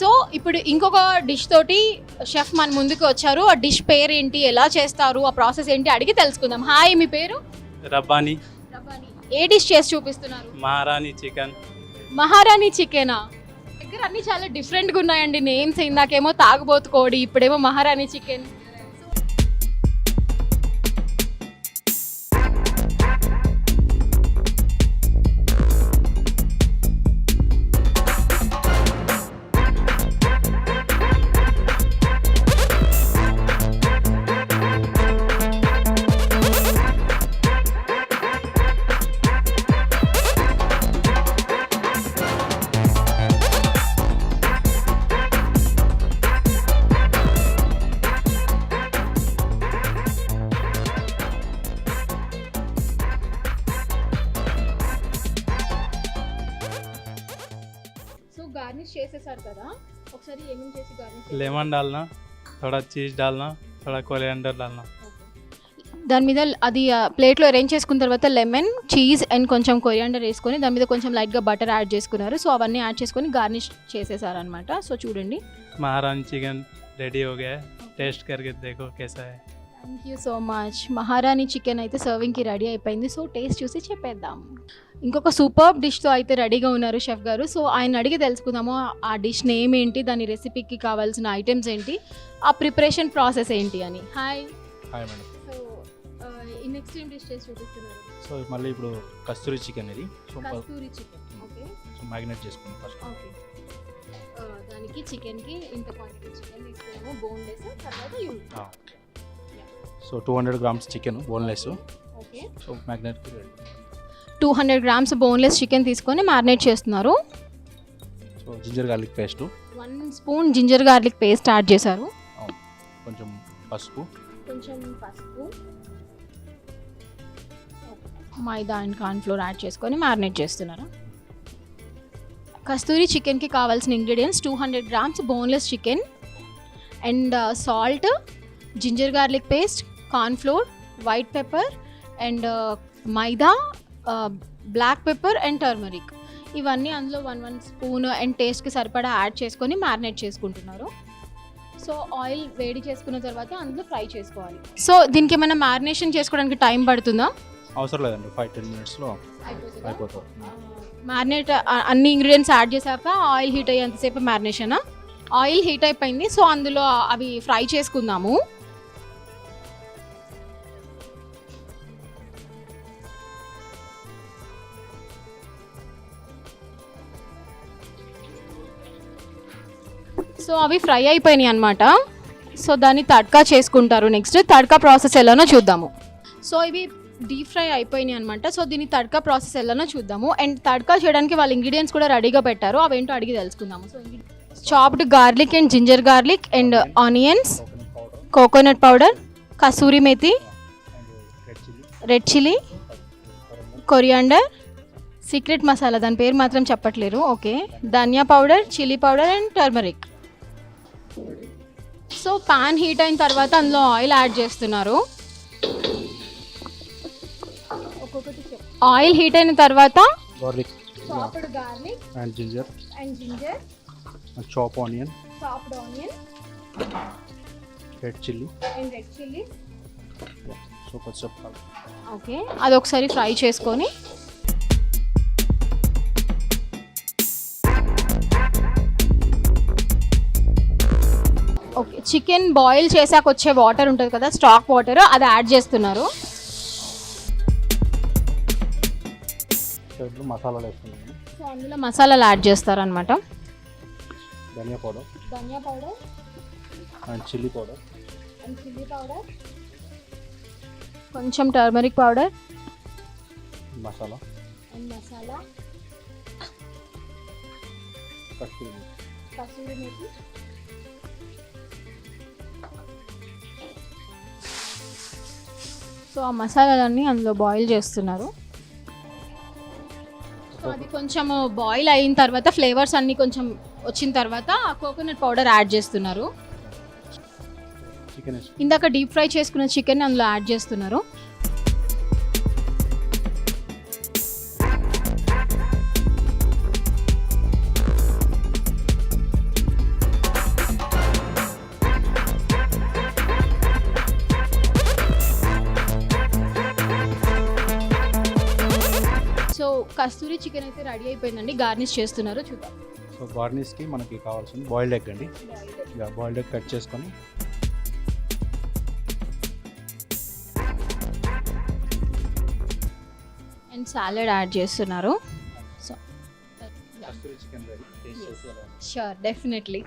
So ఇప్పుడు ఇంకొక dish తోటి షెఫ్ మన ముందుకు వచ్చారు. ఆ డిష్ పేరు ఏంటి ఎలా చేస్తారు? ఆ ప్రాసెస్ ఏంటి? అడిగి తెలుసుకుందాం. హాయ్ మీ పేరు? రబ్బాని. ఏ డిష్ చేసి చూపిస్తున్నారు? మహారాణి చికెన్. మహారాణి చికెనా? దగ్గర అన్ని చాలా డిఫరెంట్గా ఉన్నాయండి. నేమ్స్ ఇందాకేమో తాగుబోతు కోడి ఇప్పుడేమో మహారాణి చికెన్. గార్నిష్ చేసేసారు కదా ఒకసారి ఏమేమి చేసి గార్నిష్ లెమన్ డాల్నా థోడా చీజ్ డాల్నా థోడా కొలియాండర్ డాల్నా. దాని మీద అది ప్లేట్లో అరేంజ్ చేసుకున్న తర్వాత లెమన్ చీజ్ అండ్ కొంచెం కొరియాండర్ వేసుకొని దాని మీద కొంచెం లైట్గా బటర్ యాడ్ చేసుకున్నారు. సో అవన్నీ యాడ్ చేసుకొని గార్నిష్ చేసేసారనమాట సో చూడండి. Maharani chicken ready okay taste కరిగి దేఖో కేసా thank you so much Maharani chicken అయితే సర్వింగ్కి రెడీ అయిపోయింది. సో టేస్ట్ చూసి చెప్పేద్దాం. ఇంకొక సూపర్ డిష్తో అయితే రెడీగా ఉన్నారు షెఫ్ గారు. సో ఆయన అడిగి తెలుసుకుందాము. ఆ డిష్ నేమ్ ఏంటి? దాని రెసిపీకి కావాల్సిన ఐటమ్స్ ఏంటి? ఆ ప్రిపరేషన్ ప్రాసెస్ ఏంటి అని. హాయ్ హాయ్ మేడం సో ఈ నెక్స్ట్ ఏం డిష్ చేసి చూపిస్తున్నారు? సో మళ్ళీ ఇప్పుడు కస్తూరి చికెన్ ఇది. So Kasturi chicken. Okay so marinate చేసుకున్నాం ఫస్ట్ ఓకే దానికి చికెన్కి ఇంత క్వాంటిటీ చికెన్ తీసుకున్నాము. బోన్లెస్ తర్వాత you so two hundred grams chicken boneless so మ్యాగ్నేట్కి ready two hundred grams boneless chicken తీసుకొని మ్యారినేట్ చేస్తున్నారు. So ginger garlic paste one spoon ginger garlic paste add చేశారు. కొంచెం పసుపు. కొంచెం పసుపు. మైదా అండ్ కార్న్ఫ్లోర్ యాడ్ చేసుకొని మ్యారినేట్ చేస్తున్నారు? కస్తూరి చికెన్కి కావాల్సిన ingredients two hundred grams boneless chicken and salt ginger garlic paste cornflour white pepper and maida black pepper and turmeric. ఇవన్నీ అందులో వన్ వన్ స్పూన్ అండ్ టేస్ట్కి సరిపడా యాడ్ చేసుకొని మ్యారినేట్ చేసుకుంటున్నారు. సో ఆయిల్ వేడి చేసుకున్న తర్వాత అందులో ఫ్రై చేసుకోవాలి. సో దీనికి ఏమైనా మ్యారినేషన్ చేసుకోవడానికి టైం పడుతుందా? అవసరం లేదండి. ఫైవ్ టెన్ మినిట్స్లో అయిపోతుంది? మ్యారినేట్ అన్ని ఇంగ్రీడియంట్స్ యాడ్ చేశాక ఆయిల్ హీట్ అయ్యేంతసేపు మ్యారినేషనా. ఆయిల్ హీట్ అయిపోయింది. సో అందులో అవి ఫ్రై చేసుకుందాము. సో అవి ఫ్రై అయిపోయినాయి అనమాట సో దాన్ని తడ్కా చేసుకుంటారు నెక్స్ట్. తడ్కా ప్రాసెస్ ఎలానో చూద్దాము. సో ఇవి డీప్ ఫ్రై అయిపోయినాయి అనమాట సో దీని తడ్కా ప్రాసెస్ ఎలానో చూద్దాము. అండ్ తడ్కా చేయడానికి వాళ్ళ ఇంగ్రీడియంట్స్ కూడా రెడీగా పెట్టారు. అవేంటో అడిగి తెలుసుకుందాము. So chopped garlic and ginger garlic and onions coconut powder kasuri methi red chilli red chilli coriander secret masala. దాని పేరు మాత్రం చెప్పట్లేరు okay. Dhania powder chilli powder and turmeric. So pan heat అయిన తర్వాత అందులో ఆయిల్ యాడ్ చేస్తున్నారు. Oil heat అయిన తర్వాత garlic chopped garlic and ginger and ginger chop onion chopped onion red chilli and red chilli so కొంచెం okay అది ఒకసారి fry చేసుకొని చికెన్ బాయిల్ చేశాక వచ్చే వాటర్ ఉంటుంది కదా స్టాక్ వాటర్ అది యాడ్ చేస్తున్నారు. మసాలాలు సో అందులో మసాలాలు యాడ్ చేస్తారనమాట dhania powder. Dhania powder. And chilli powder. And chilli powder. కొంచెం turmeric powder. Masala. And masala. Kasturi kasuri methi. So ఆ మసాలాలన్నీ అందులో బాయిల్ చేస్తున్నారు. సో అది కొంచెం బాయిల్ అయిన తర్వాత ఫ్లేవర్స్ అన్నీ కొంచెం వచ్చిన తర్వాత కోకోనట్ పౌడర్ యాడ్ చేస్తున్నారు. ఇందాక డీప్ ఫ్రై చేసుకున్న చికెన్ అందులో యాడ్ చేస్తున్నారు. కస్తూరి చికెన్ అయితే రెడీ అయిపోయిందండి గార్నిష్ చేస్తున్నారు చూద్దాం. సో గార్నిష్కి మనకి కావాల్సింది బాయిల్డ్ ఎగ్ అండి. బాయిల్డ్ ఎగ్ కట్ చేసుకొని. అండ్ సాలెడ్ యాడ్ చేస్తున్నారు. సో? Sure definitely